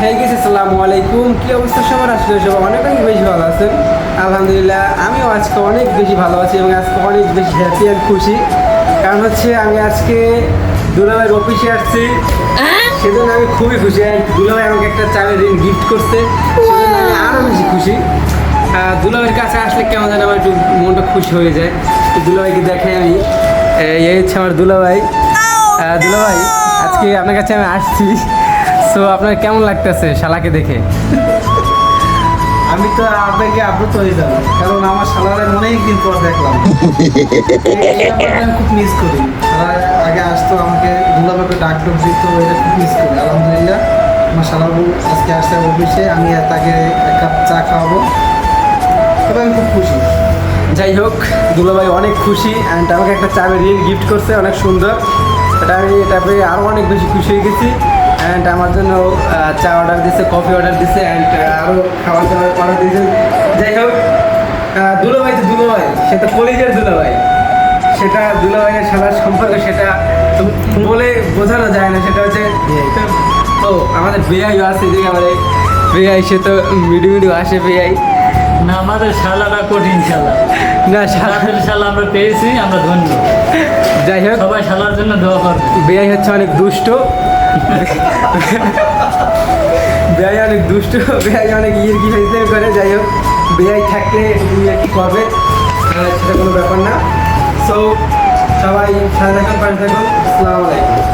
হয়ে গেছে সালামু আলাইকুম। কি অবস্থা সবার? আসলে সবাই অনেক অনেক বেশি ভালো আছেন। আলহামদুলিল্লাহ আমিও আজকে অনেক বেশি ভালো আছি এবং আজকে অনেক বেশি হ্যাপি অ্যান্ড খুশি। কারণ হচ্ছে আমি আজকে দুলাভাইয়ের অফিসে আসছি। সেজন্য আমি খুবই খুশি। আর দুলাভাই আমাকে একটা চালের ঋণ গিফট করছে। সেজন্য আমি আরও বেশি খুশি। আহ, দুলাভাইয়ের কাছে আসলে কেমন যেন আমার একটু মনটা খুশি হয়ে যায়। দুলাভাইকে দেখে আমি। এই হচ্ছে আমার দুলাভাই। দুলাভাই আজকে আপনার কাছে আমি আসছি। সো আপনার কেমন লাগতেছে শালাকে দেখে? আমি তো আপনাকে আপ্লুত হয়ে যাব কারণ আমার সালারে অনেক দিন পর দেখলাম। আমি খুব মিস করি। আগে আসতো আমাকে দুলাভাবে ডাক ডাক দিত এটা খুব মিস করি। আলহামদুলিল্লাহ আমার সালাবু আজকে আসছে অফিসে আমি তাকে এক কাপ চা খাওয়াবো। তবে আমি খুব খুশি। যাই হোক দুলাভাই অনেক খুশি অ্যান্ড আমাকে একটা চাবের রিল গিফট করছে অনেক সুন্দর। এটা আমি এটা পেয়ে আরও অনেক বেশি খুশি হয়ে গেছি। অ্যান্ড আমার জন্য চা অর্ডার দিছে কফি অর্ডার দিছে অ্যান্ড আরও খাবার দাবার অর্ডার দিয়েছে। যাই হোক দুলাভাই তো দুলাভাই সে তো কলিজের দুলাভাই। সেটা দুলাভাইয়ের সালার সম্পর্কে সেটা বলে বোঝানো যায় না সেটা হচ্ছে তো আমাদের বেআইও আছে যে আমাদের বেআই সে তো মিডিও মিডিও আসে বেআই না আমাদের শালাটা কঠিন শালা। না শালা যাদের শালা আমরা পেয়েছি আমরা ধন্য। যাই হোক। সবাই শালার জন্য দোয়া করবে। বেআই হচ্ছে অনেক দুষ্ট। বেআই অনেক দুষ্ট, বেআই অনেক ইয়ে কি হয়েছে করে, যাই হোক, বেআই থাকলে ইয়ে কি করবে? সেটা কোনো ব্যাপার না। সো সবাই সাথে থাকুন পাশে থাকুন। আসসালামু আলাইকুম।